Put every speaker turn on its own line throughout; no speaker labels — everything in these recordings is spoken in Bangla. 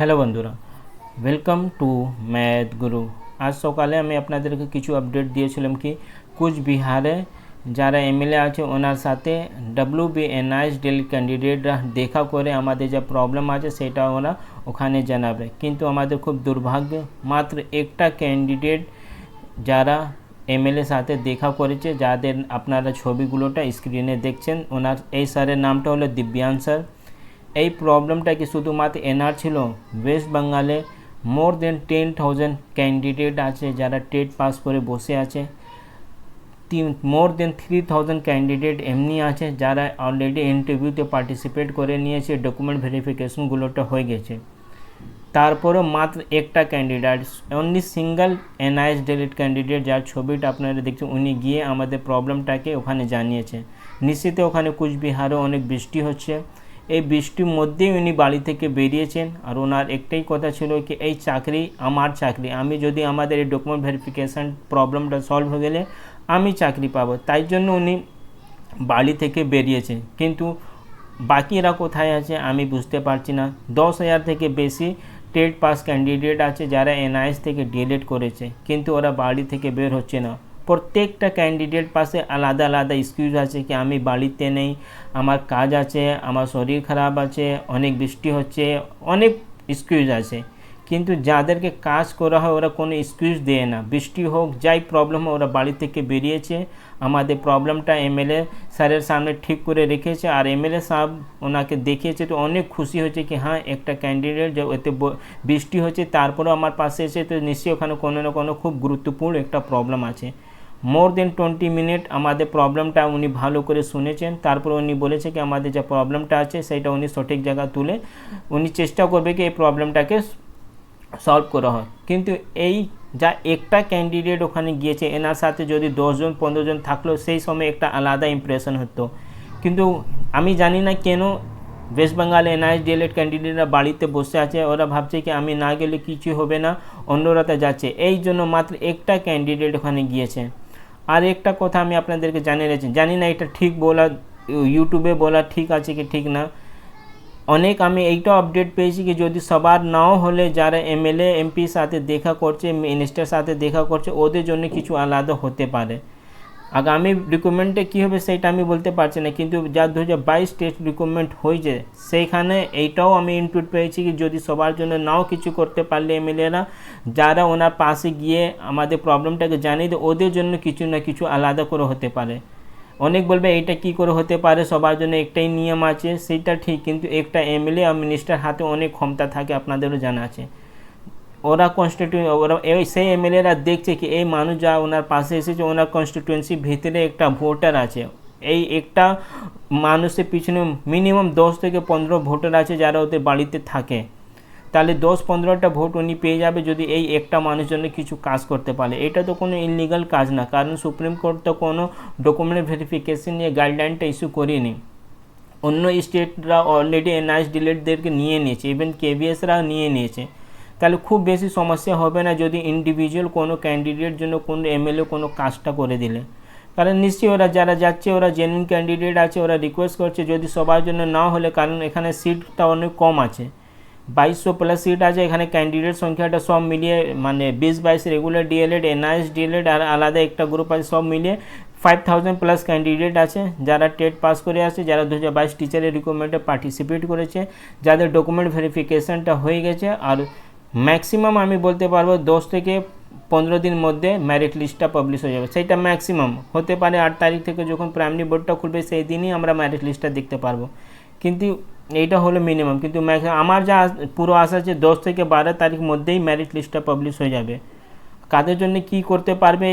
হ্যালো বন্ধুরা ওয়েলকাম টু ম্যাথ গুরু আজ সকালে আমি আপনাদেরকে কিছু আপডেট দিয়েছিলাম কি কুচবিহারে যারা এমএলএ আছে, ওনার সাথে ডাব্লিউ বি এনআইএস ডেল ক্যান্ডিডেটরা দেখা করে আমাদের যা প্রবলেম আছে, সেটা ওরা ওখানে জানাবে। কিন্তু আমাদের খুব দুর্ভাগ্য, মাত্র একটা ক্যান্ডিডেট যারা এমএলএ সাথে দেখা করেছে, যাদের আপনারা ছবিগুলোটা স্ক্রিনে দেখছেন, ওনার, এই স্যারের নামটা হলো দিব্যান স্যার এই প্রবলেমটা কি শুধুমাত্র এনআর ছিল? ওয়েস্ট বেঙ্গলে more than ten thousand candidate আছে যারা টেট পাস করে বসে আছে। তিন more than three thousand candidate এমনি আছে যারা অলরেডি ইন্টারভিউতে পার্টিসিপেট করে নিয়েছে ডকুমেন্ট ভেরিফিকেশনগুলোটা হয়ে গেছে। তারপরেও মাত্র একটা candidate only single NIS delete candidate যার ছবিটা আপনারা দেখছেন, উনি গিয়ে আমাদের প্রবলেমটাকে ওখানে জানিয়েছে। নিশ্চিত ওখানে কুচবিহারে অনেক বৃষ্টি হচ্ছে। এই বৃষ্টির মধ্যেই উনি বাড়ি থেকে বেরিয়েছেন। আর ওনার একটাই কথা ছিল কি, এই চাকরি আমার চাকরি। আমি যদি আমাদের এই ডকুমেন্ট ভেরিফিকেশান প্রবলেমটা সলভ হয়ে গেলে আমি চাকরি পাবো। তাই জন্য উনি বাড়ি থেকে বেরিয়েছে। কিন্তু বাকিরা কোথায় আছে আমি বুঝতে পারছি না। দশ হাজার থেকে বেশি টেট পাস ক্যান্ডিডেট আছে যারা এনআইএস থেকে ডিলেট করেছে। কিন্তু ওরা বাড়ি থেকে বের হচ্ছে না। প্রত্যেকটা ক্যান্ডিডেট পাশে আলাদা আলাদা এক্সকিউজ আছে কি আমি বাড়িতে নেই, আমার কাজ আছে, আমার শরীর খারাপ আছে, অনেক বৃষ্টি হচ্ছে, অনেক এক্সকিউজ আছে। কিন্তু যাদেরকে কাজ করা হয় ওরা কোনো এক্সকিউজ দেয় না। বৃষ্টি হোক, যাই প্রবলেম হোক, ওরা বাড়ি থেকে বেরিয়েছে। আমাদের প্রবলেমটা এমএলএ স্যারের সামনে ঠিক করে রেখেছে। আর এমএলএ সাহেব ওনাকে দেখিয়েছে তো অনেক খুশি হয়েছে কি হ্যাঁ একটা ক্যান্ডিডেট যে এতে বৃষ্টি হচ্ছে, তারপরেও আমার পাশে এসে তো নিশ্চয়ই ওখানে কোনো না কোনো খুব গুরুত্বপূর্ণ একটা প্রবলেম আছে। মোর দেন টোয়েন্টি মিনিট আমাদের প্রবলেমটা উনি ভালো করে শুনেছেন। তারপর উনি বলেছে কি, আমাদের যে প্রবলেমটা আছে, সেটা উনি সঠিক জায়গা তুলে উনি চেষ্টা করবে কি, এই প্রবলেমটাকে সলভ করা হয়। কিন্তু এই যা একটা ক্যান্ডিডেট ওখানে গিয়েছে, এনার সাথে যদি দশজন পনেরো জন থাকলেও সেই সময় একটা আলাদা ইমপ্রেশন হতো। কিন্তু আমি জানি না কেন ওয়েস্ট বেঙ্গল এনআইএস ডিএলএড ক্যান্ডিডেটরা বাড়িতে বসে আছে, ওরা ভাবছে কি, আমি না গেলে কিছু হবে না, অন্যরা তো যাচ্ছে। এই জন্য মাত্র একটা ক্যান্ডিডেট ওখানে গিয়েছে। আর একটা কথা আমি আপনাদেরকে জানিয়ে রেখেছি, জানি না এটা ঠিক বলা, ইউটিউবে বলা ঠিক আছে কি ঠিক না। অনেক আমি এইটা আপডেট পেয়েছি কি যদি সবার নাও হলে যারা এমএলএ এমপির সাথে দেখা করছে মিনিস্টার সাথে দেখা করছে, ওদের জন্য কিছু আলাদা হতে পারে। আগামী রিক্রুটমেন্টে কী হবে সেটা আমি বলতে পারছি না, কিন্তু যা দু হাজার বাইশ টেস্ট রিক্রুটমেন্ট হয়েছে, সেইখানে এইটাও আমি ইনপুট পেয়েছি কি যদি সবার জন্য নাও কিছু করতে পারলে এমএলএরা যারা ওনার পাশে গিয়ে আমাদের প্রবলেমটাকে জানিয়ে দেয়, ওদের জন্য কিছু না কিছু আলাদা করে হতে পারে। অনেক বলবে, এইটা কি করে হতে পারে? সবার জন্য একটাই নিয়ম আছে। সেটা ঠিক, কিন্তু একটা এমএলএ আর মিনিস্টার হাতে অনেক ক্ষমতা থাকে, আপনাদেরও জানা আছে। ওরা কনস্টিটিউ ওরা এই সেই এমএলএরা দেখছে কি এই মানুষ যা ওনার পাশে এসেছে, ওনার কনস্টিটিউয়েন্সি ভিতরে একটা ভোটার আছে। এই একটা মানুষের পিছনে মিনিমাম দশ থেকে পনেরো ভোটার আছে যারা ওদের বাড়িতে থাকে। তাহলে দশ পনেরোটা ভোট উনি পেয়ে যাবে যদি এই একটা মানুষ জন্য কিছু কাজ করতে পারে। এটা তো কোনো ইনলিগাল কাজ না, কারণ সুপ্রিম কোর্ট তো কোনো ডকুমেন্ট ভেরিফিকেশন নিয়ে গাইডলাইনটা ইস্যু করেনি। অন্য স্টেটরা অলরেডি এনআইএস ডিলেটদেরকে নিয়ে নিয়েছে ইভেন কেভিএসরা নিয়ে নিয়েছে। তাহলে খুব বেশি সমস্যা হবে না যদি ইন্ডিভিজুয়াল কোনো ক্যান্ডিডেট জন্য কোনো এমএলএ কোনো কাজটা করে দিলে। কারণ নিশ্চয়ই ওরা যারা যাচ্ছে, ওরা জেনুইন ক্যান্ডিডেট আছে, ওরা রিকোয়েস্ট করছে যদি সবার জন্য না হলে, কারণ এখানে সিটটা অনেক কম আছে। বাইশশো প্লাস সিট আছে, এখানে ক্যান্ডিডেট সংখ্যাটা সব মিলিয়ে মানে বিশ বাইশ রেগুলার ডিএলএড এনআইএস ডিএলএড আর আলাদা একটা গ্রুপ আছে, সব মিলিয়ে ফাইভ থাউজেন্ড প্লাস ক্যান্ডিডেট আছে। যারা টেট পাস করে আসছে, যারা দু হাজার বাইশ টিচারের রিক্রুটমেন্টে পার্টিসিপেট করেছে, যাদের ডকুমেন্ট ভেরিফিকেশানটা হয়ে গেছে, আর ম্যাক্সিমাম আমি বলতে পারব দশ থেকে পনেরো দিন মধ্যে ম্যারিট লিস্টটা পাবলিশ হয়ে যাবে। সেইটা ম্যাক্সিমাম হতে পারে আট তারিখ থেকে যখন প্রাইমারি বোর্ডটা খুলবে, সেই দিনই আমরা ম্যারিট লিস্টটা দেখতে পারব। কিন্তু এইটা হলো মিনিমাম কিন্তু আমার যা পুরো আশা আছে দশ থেকে বারো তারিখ মধ্যেই ম্যারিট লিস্টটা পাবলিশ হয়ে যাবে। কাদের জন্য কি করতে পারবে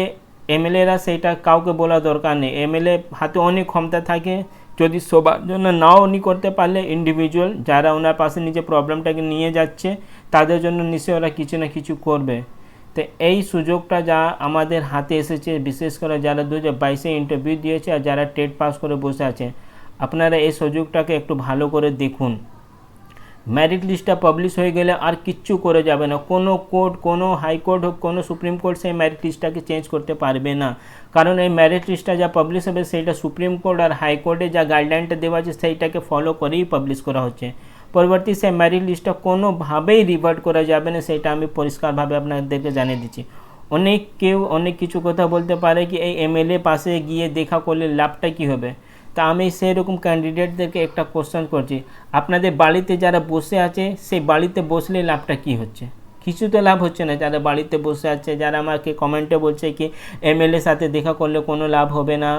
এমএলএরা, সেইটা কাউকে বলা দরকার নেই। এমএলএ হাতে অনেক ক্ষমতা থাকে যদি সবার জন্য নাও উনি করতে পারলে ইন্ডিভিজুয়াল যারা ওনার পাশে নিজে প্রবলেমটাকে নিয়ে যাচ্ছে, তাদের জন্য নিশ্চয়ই ওরা কিছু না কিছু করবে। তো এই সুযোগটা যা আমাদের হাতে এসেছে, বিশেষ করে যারা দু হাজার বাইশে ইন্টারভিউ দিয়েছে আর যারা টেট পাস করে বসে আছে, আপনারা এই সুযোগটাকে একটু ভালো করে দেখুন। ম্যারিট লিস্টটা পাবলিশ হয়ে গেলে আর কিচ্ছু করে যাবে না। কোনো কোর্ট, কোনো হাইকোর্ট হোক, কোনো সুপ্রিম কোর্ট সেই ম্যারিট লিস্টটাকে চেঞ্জ করতে পারবে না। কারণ এই ম্যারিট লিস্টটা যা পাবলিশ হবে সেইটা সুপ্রিম কোর্ট আর হাইকোর্টে যা গাইডলাইনটা দেওয়া আছে সেইটাকে ফলো করেই পাবলিশ করা হচ্ছে। পরবর্তী সে মেরিট লিস্টটা কোনোভাবেই রিভার্ট করা যাবে না সেটা আমি পরিষ্কারভাবে আপনাদেরকে জানিয়ে দিচ্ছি। অনেক কেউ অনেক কিছু কথা বলতে পারে কি এই এমএলএ পাশে গিয়ে দেখা করলে লাভটা কী হবে? তা আমি সেই রকম ক্যান্ডিডেটদেরকে একটা কোশ্চেন করছি। আপনাদের বাড়িতে যারা বসে আছে, সেই বাড়িতে বসলে লাভটা কি হচ্ছে? কিছু তো লাভ হচ্ছে না। যারা বাড়িতে বসে আছে, যারা আমাকে কমেন্টে বলছে কি এমএলএ সাথে দেখা করলে কোনো লাভ হবে না,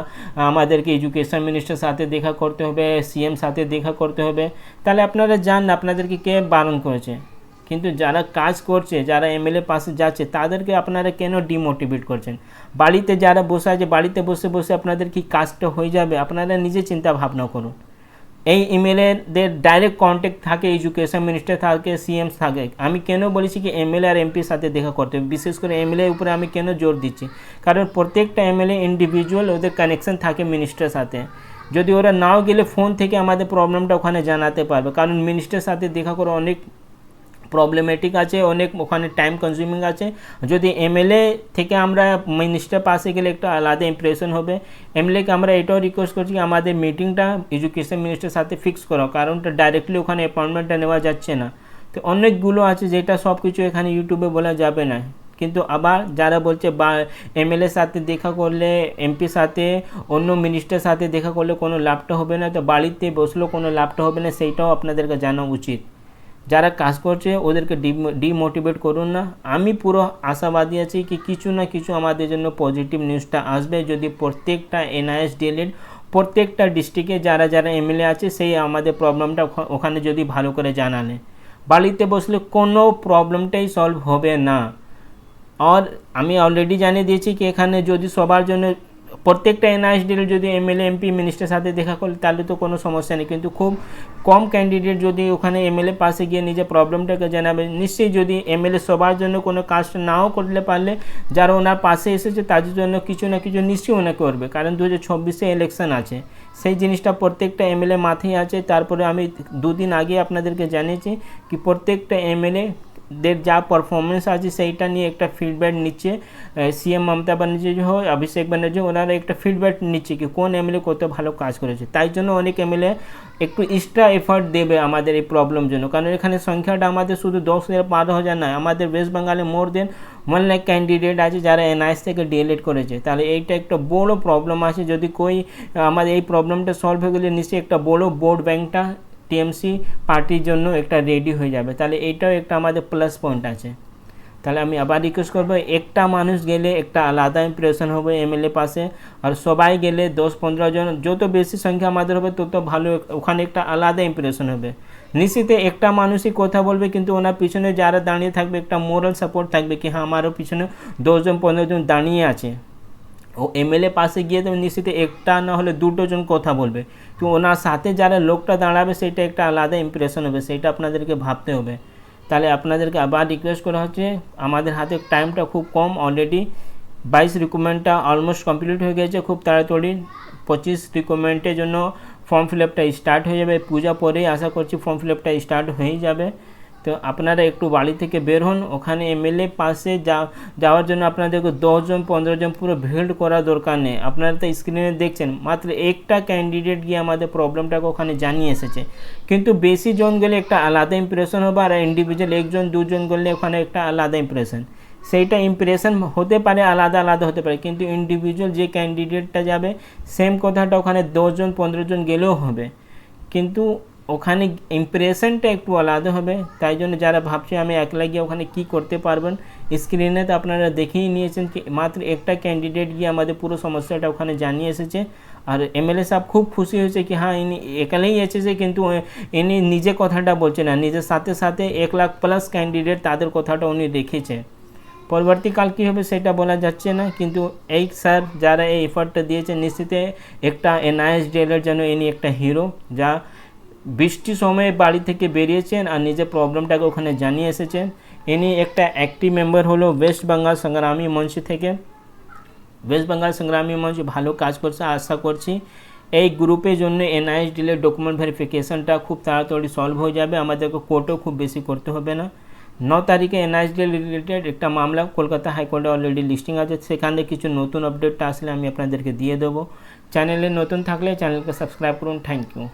আমাদেরকে এডুকেশন মিনিস্টার সাথে দেখা করতে হবে সিএম সাথে দেখা করতে হবে। তাহলে আপনারা যান, আপনাদেরকে কে বারণ করেছে? কিন্তু যারা কাজ করছে, যারা এমএলএ পাশে যাচ্ছে, তাদেরকে আপনারা কেন ডিমোটিভেট করছেন? বাড়িতে যারা বসে আছে, বাড়িতে বসে বসে আপনাদের কি কাজটা হয়ে যাবে? আপনারা নিজে চিন্তা ভাবনা করুন। এই এমএলএদের ডাইরেক্ট কন্ট্যাক্ট থাকে এডুকেশন মিনিস্টার থাকে সিএম থাকে। আমি কেন বলেছি কি এমএলএ আর এমপির সাথে দেখা করতে হবে? বিশেষ করে এমএলএ উপরে আমি কেন জোর দিচ্ছি? কারণ প্রত্যেকটা এমএলএ ইন্ডিভিজুয়াল ওদের কানেকশন থাকে মিনিস্টার সাথে। যদি ওরা নাও গেলে ফোন থেকে আমাদের প্রবলেমটা ওখানে জানাতে পারবে। কারণ মিনিস্টার সাথে দেখা করে অনেক প্রবলেমেটিক আছে, অনেক ওখানে টাইম কনজিউমিং আছে। যদি এমএলএ থেকে আমরা মিনিস্টার পাশে গেলে একটা আলাদা ইমপ্রেশন হবে। এমএলএকে আমরা এটাও রিকোয়েস্ট করছি আমাদের মিটিংটা এডুকেশন মিনিস্টার সাথে ফিক্স করো, কারণটা ডাইরেক্টলি ওখানে অ্যাপয়েন্টমেন্টটা নেওয়া যাচ্ছে না। তো অনেকগুলো আছে যেটা সব কিছু এখানে ইউটিউবে বলা যাবে না। কিন্তু আবার যারা বলছে বা এমএলএর সাথে দেখা করলে এমপির সাথে, অন্য মিনিস্টার সাথে দেখা করলে কোনো লাভটা হবে না, তো বাড়িতে বসলেও কোনো লাভটা হবে না, সেইটাও আপনাদেরকে জানা উচিত। যারা কাজ করছে, ওদেরকে ডিমোটিভেট করুন না। আমি পুরো আশাবাদী আছি কি কিছু না কিছু আমাদের জন্য পজিটিভ নিউজটা আসবে। যদি প্রত্যেকটা এনআইএস ডিএলএড প্রত্যেকটা ডিস্ট্রিক্টে যারা যারা এমএলএ আছে, সেই আমাদের প্রবলেমটা ওখানে যদি ভালো করে জানালে। বাড়িতে বসলে কোনো প্রবলেমটাই সলভ হবে না। আর আমি অলরেডি জানিয়ে দিয়েছি কি এখানে যদি সবার জন্য প্রত্যেকটা এনআইএসডির যদি এমএলএ এমপি মিনিস্টার সাথে দেখা করলে তাহলে তো কোনো সমস্যা নেই। কিন্তু খুব কম ক্যান্ডিডেট যদি ওখানে এমএলএ পাশে গিয়ে নিজের প্রবলেমটাকে জানাবে, নিশ্চয়ই যদি এমএলএ সবার জন্য কোনো কাজটা নাও করতে পারলে, যারা ওনার পাশে এসেছে তাদের জন্য কিছু না কিছু নিশ্চয়ই ওনা করবে। কারণ দু হাজার ইলেকশন আছে। সেই জিনিসটা প্রত্যেকটা এমএলএ মাথায় আছে। তারপরে আমি দুদিন আগে আপনাদেরকে জানিয়েছি কি প্রত্যেকটা এমএলএ দের যা পারফরমেন্স আছে সেইটা নিয়ে একটা ফিডব্যাক নিচ্ছে সিএম মমতা ব্যানার্জি হোক, অভিষেক ব্যানার্জি, ওনারা একটা ফিডব্যাক নিচ্ছে কি কোন এমএলএ কত ভালো কাজ করেছে। তাই জন্য অনেক এমএলএ একটু এক্সট্রা এফার্ট দেবে আমাদের এই প্রবলেম জন্য। কারণ এখানে সংখ্যাটা আমাদের শুধু দশ হাজার, বারো হাজার নয়, আমাদের ওয়েস্ট বেঙ্গলে more than one lakh candidate আছে যারা এনআইএস থেকে ডিএলএড করেছে। তাহলে এইটা একটা বড় প্রবলেম আছে। যদি কই, আমাদের এই প্রবলেমটা সলভ হয়ে গেলে নিশ্চয়ই একটা বড় বোর্ড ব্যাংকটা টিএমসি পার্টির জন্য একটা রেডি হয়ে যাবে। তাহলে এইটাও একটা আমাদের প্লাস পয়েন্ট আছে। তাহলে আমি আবার রিকোয়েস্ট করব, একটা মানুষ গেলে একটা আলাদা ইমপ্রেশন হবে এমএলএ পাশে, আর সবাই গেলে দশ পনেরো জন, যত বেশি সংখ্যা আমাদের হবে, তত ভালো ওখানে একটা আলাদা ইমপ্রেশন হবে। নিশ্চিত একটা মানুষই কথা বলবে, কিন্তু ওনার পিছনে যারা দাঁড়িয়ে থাকবে, একটা মোরাল সাপোর্ট থাকবে, কি হ্যাঁ আমারও পিছনে দশজন পনেরো জন দাঁড়িয়ে আছে। এমএলএ পাশে গিয়ে তো নিশ্চিত একটা না হলে দুটো জন কথা বলবে। তো ওনার সাথে যারা লোকটা দাঁড়াবে, সেটা একটা আলাদা ইমপ্রেশন হবে, সেটা আপনাদেরকে ভাবতে হবে। তাহলে আপনাদেরকে আবার রিকোয়েস্ট করা হচ্ছে, আমাদের হাতে টাইমটা খুব কম অলরেডি বাইশ রিকমেন্টটা অলমোস্ট কমপ্লিট হয়ে গেছে খুব তাড়াতাড়ি। পঁচিশ রিকমেন্টের জন্য ফর্ম ফিল আপটা স্টার্ট হয়ে যাবে। পূজা পরেই আশা করছি ফর্ম ফিল আপটা স্টার্ট হয়েই যাবে। তো আপনারা একটু বাড়ি থেকে বের হন, ওখানে এমএলএ পাশে যা, যাওয়ার জন্য আপনাদেরকে দশজন পনেরো জন পুরো ভিড় করা দরকার নেই। আপনারা তো স্ক্রিনে দেখছেন, মাত্র একটা ক্যান্ডিডেট গিয়ে আমাদের প্রবলেমটাকে ওখানে জানিয়ে এসেছে। কিন্তু বেশি জন গেলে একটা আলাদা ইমপ্রেশন হবে আর ইন্ডিভিজুয়াল একজন, দুজন গেলে ওখানে একটা আলাদা ইমপ্রেশন সেইটা ইমপ্রেশন হতে পারে, আলাদা আলাদা হতে পারে, কিন্তু ইন্ডিভিজুয়াল যে ক্যান্ডিডেটটা যাবে সেম কথাটা ওখানে দশজন পনেরো জন গেলেও হবে। কিন্তু ওখানে ইমপ্রেশনটা একটু আলাদা হবে। তাই জন্য যারা ভাবছে আমি একলা গিয়ে ওখানে কি করতে পারবেন স্ক্রিনে তো আপনারা দেখেই নিয়েছেন কি মাত্র একটা ক্যান্ডিডেট গিয়ে আমাদের পুরো সমস্যাটা ওখানে জানিয়ে এসেছে। আর এমএলএ সাহেব খুব খুশি হয়েছে কি হ্যাঁ ইনি একালেই এসেছে কিন্তু ইনি নিজে কথাটা বলছে না, নিজের সাথে সাথে এক লাখ প্লাস ক্যান্ডিডেট তাদের কথাটা উনি রেখেছে। পরবর্তীকাল কী হবে সেটা বলা যাচ্ছে না, কিন্তু এই স্যার যারা এই এফার্টটা দিয়েছে, নিশ্চিত একটা এনআইএস ডিএলের জন্য ইনি একটা হিরো যা বৃষ্টি সময়ে বাড়ি থেকে বেরিয়েছেন আর নিজের প্রবলেমটাকে ওখানে জানিয়ে এসেছেন। ইনি একটা অ্যাক্টিভ মেম্বার হলো ওয়েস্ট বেঙ্গল সংগ্রামী মঞ্চ থেকে। ওয়েস্ট বেঙ্গল সংগ্রামী মঞ্চ ভালো কাজ করছে, আশা করছি। এই গ্রুপের জন্য এনআইএস ডিলের ডকুমেন্ট ভেরিফিকেশনটা খুব তাড়াতাড়ি সলভ হয়ে যাবে। আমাদেরকে কোর্টও খুব বেশি করতে হবে না। ন তারিখে এনআইএস ডিল রিলেটেড একটা মামলা, কলকাতা হাইকোর্টে অলরেডি লিস্টিং আছে। সেখানে কিছু নতুন আপডেটটা আসলে আমি আপনাদেরকে দিয়ে দেবো। চ্যানেলে নতুন থাকলে চ্যানেলকে সাবস্ক্রাইব করুন। Thank you